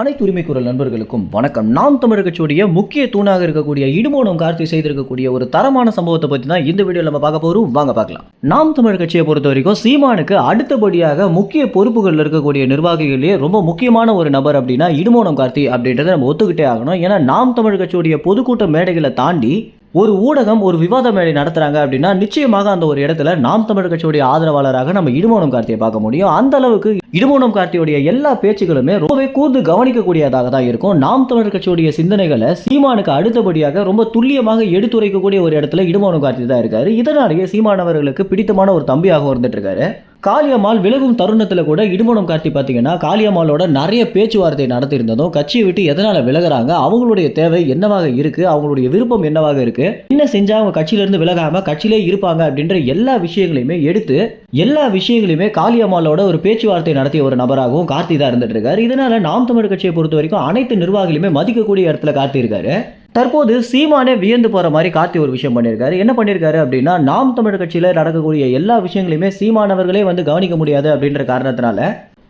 அனைத்து உரிமை குரல் நண்பர்களுக்கும் வணக்கம். நாம் தமிழர் கட்சியுடைய முக்கிய தூணாக இருக்கக்கூடிய இடுமோனம் கார்த்தி செய்திருக்கக்கூடிய ஒரு தரமான சம்பவத்தை பற்றி தான் இந்த வீடியோவில் நம்ம பார்க்க போகிறோம் வாங்க பார்க்கலாம். நாம் தமிழர் கட்சியை பொறுத்த வரைக்கும் சீமானுக்கு அடுத்தபடியாக முக்கிய பொறுப்புகளில் இருக்கக்கூடிய நிர்வாகிகளே ரொம்ப முக்கியமான ஒரு நபர் அப்படின்னா இடுமோனம் கார்த்தி அப்படின்றத நம்ம ஒத்துக்கிட்டே ஆகணும். ஏன்னா நாம் தமிழர் கட்சியுடைய பொதுக்கூட்ட மேடைகளை தாண்டி ஒரு ஊடகம் ஒரு விவாத மேடை நடத்துறாங்க அப்படின்னா நிச்சயமாக அந்த ஒரு இடத்துல நாம் தமிழர் கட்சியுடைய ஆதரவாளராக நம்ம இடுமோனம் கார்த்தியை பார்க்க முடியும். அந்த அளவுக்கு இடுமோனம் கார்த்தியுடைய எல்லா பேச்சுகளுமே ரொம்பவே கூர்ந்து கவனிக்கக்கூடியதாக தான் இருக்கும். நாம் தமிழர் கட்சியுடைய சிந்தனைகளை சீமானுக்கு அடுத்தபடியாக ரொம்ப துல்லியமாக எடுத்துரைக்கக்கூடிய ஒரு இடத்துல இடுமோனம் கார்த்தி தான் இருக்காரு. இதனாலேயே சீமானவர்களுக்கு பிடித்தமான ஒரு தம்பியாக இருந்துட்டு இருக்காரு காளியம்மாள் விலகும் தருணத்தில் கூட இடுமணம் கார்த்தி பார்த்தீங்கன்னா காளியம்மாளோட நிறைய பேச்சுவார்த்தை நடத்தியிருந்ததும் கட்சியை விட்டு எதனால் விலகுறாங்க அவங்களுடைய தேவை என்னவாக இருக்கு அவங்களுடைய விருப்பம் என்னவாக இருக்கு என்ன செஞ்சா அவங்க கட்சியிலிருந்து விலகாம கட்சியிலே இருப்பாங்க அப்படின்ற எல்லா விஷயங்களையுமே எடுத்து எல்லா விஷயங்களையுமே காளியம்மாளோட ஒரு பேச்சுவார்த்தை நடத்திய ஒரு நபராகவும் கார்த்தி தான் இருந்துட்டு இருக்காரு இதனால நாம் தமிழ் கட்சியை பொறுத்த வரைக்கும் அனைத்து நிர்வாகிகளுமே மதிக்கக்கூடிய இடத்துல கார்த்தி இருக்காரு தற்போது சீமானே வியந்து போற மாதிரி கார்த்தி ஒரு விஷயம் பண்ணியிருக்காரு என்ன பண்ணியிருக்காரு அப்படின்னா நாம் தமிழ் கட்சியில நடக்கக்கூடிய எல்லா விஷயங்களையுமே சீமானவர்களே வந்து கவனிக்க முடியாது அப்படின்ற காரணத்தினால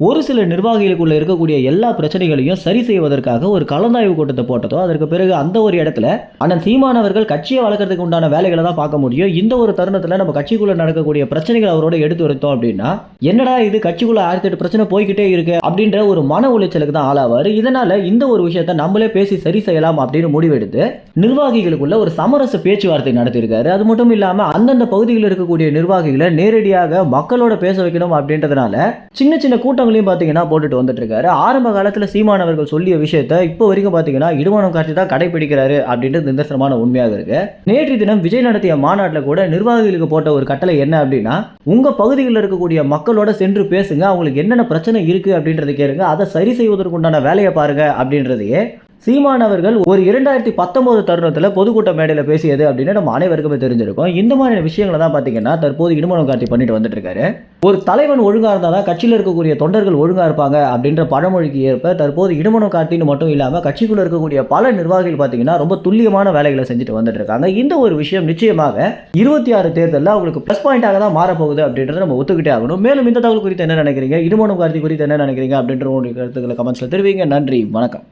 ஒரு சில நிர்வாகிகளுக்குள்ள இருக்கக்கூடிய எல்லா பிரச்சனைகளையும் சரி செய்வதற்காக ஒரு கலந்தாய்வு கூட்டத்தை போட்டதோ அதற்கு பிறகு அந்த ஒரு இடத்துல அண்ணன் சீமானவர்கள் கட்சியை வளர்க்கறதுக்கு உண்டான வேலைகளை தான் பார்க்க முடியும். இந்த ஒரு தருணத்தில் நம்ம கட்சிக்குள்ள நடக்கக்கூடிய பிரச்சனைகள் அவரோட எடுத்து வைத்தோம் அப்படின்னா என்னடா இது கட்சிக்குள்ள ஆயிரத்தி எட்டு பிரச்சனை போய்கிட்டே இருக்கு அப்படின்ற ஒரு மன உளைச்சலுக்கு தான் ஆளாவார். இதனால இந்த ஒரு விஷயத்த நம்மளே பேசி சரி செய்யலாம் அப்படின்னு முடிவெடுத்து நிர்வாகிகளுக்குள்ள ஒரு சமரச பேச்சுவார்த்தை நடத்தியிருக்காரு. அது மட்டும் இல்லாம அந்தந்த பகுதியில் இருக்கக்கூடிய நிர்வாகிகளை நேரடியாக மக்களோட பேச வைக்கணும் அப்படின்றதுனால சின்ன சின்ன கூட்டங்களையும் பார்த்தீங்கன்னா போட்டுட்டு வந்துட்டு இருக்காரு ஆரம்ப காலத்தில் சீமானவர்கள் சொல்லிய விஷயத்த இப்போ வரைக்கும் பார்த்தீங்கன்னா இடுமானம் காட்சி தான் கடைபிடிக்கிறாரு அப்படின்றது நிதர்சனமான உண்மையாக இருக்கு. நேற்று தினம் விஜய் நடத்திய மாநாட்டில் கூட நிர்வாகிகளுக்கு போட்ட ஒரு கட்டளை என்ன அப்படின்னா உங்க பகுதியில் இருக்கக்கூடிய மக்களோட சென்று பேசுங்க. அவங்களுக்கு என்னென்ன பிரச்சனை இருக்கு அப்படின்றத கேளுங்க. அதை சரி செய்வதற்குண்டான வேலையை பாருங்க அப்படின்றதையே சீமான் அவர்கள் ஒரு இரண்டாயிரத்தி பத்தொம்போது தருணத்தில் பொதுக்கூட்ட மேடையில் பேசியது அப்படின்னு நம்ம அனைவருக்குமே தெரிஞ்சிருக்கும். இந்த மாதிரியான விஷயங்களை தான் பார்த்தீங்கன்னா தற்போது இடுமனம் காட்சி பண்ணிட்டு வந்துட்டு இருக்காரு ஒரு தலைவன் ஒழுங்காக இருந்தால் தான் கட்சியில் இருக்கக்கூடிய தொண்டர்கள் ஒழுங்காக இருப்பாங்க அப்படின்ற பழமொழிக்கு ஏற்ப தற்போது இடுமனம் காட்டின்னு மட்டும் இல்லாமல் கட்சிக்குள்ளே இருக்கக்கூடிய பல நிர்வாகிகள் பார்த்தீங்கன்னா ரொம்ப துல்லியமான வேலைகளை செஞ்சுட்டு வந்துட்டு இருக்காங்க இந்த ஒரு விஷயம் நிச்சயமாக இருபத்தி ஆறு தேர்தலில் அவங்களுக்கு ப்ளஸ் பாயிண்டாக தான் மாறப்போகுது அப்படின்றத நம்ம ஒத்துக்கிட்டே ஆகணும். மேலும் இந்த தகவல் குறித்து என்ன நினைக்கிறீங்க? இடுமனம் கார்த்தி குறித்து என்ன நினைக்கிறீங்க அப்படின்ற உங்களுடைய கருத்துக்களை கமெண்ட்ஸில் தெரிவிங்க. நன்றி. வணக்கம்.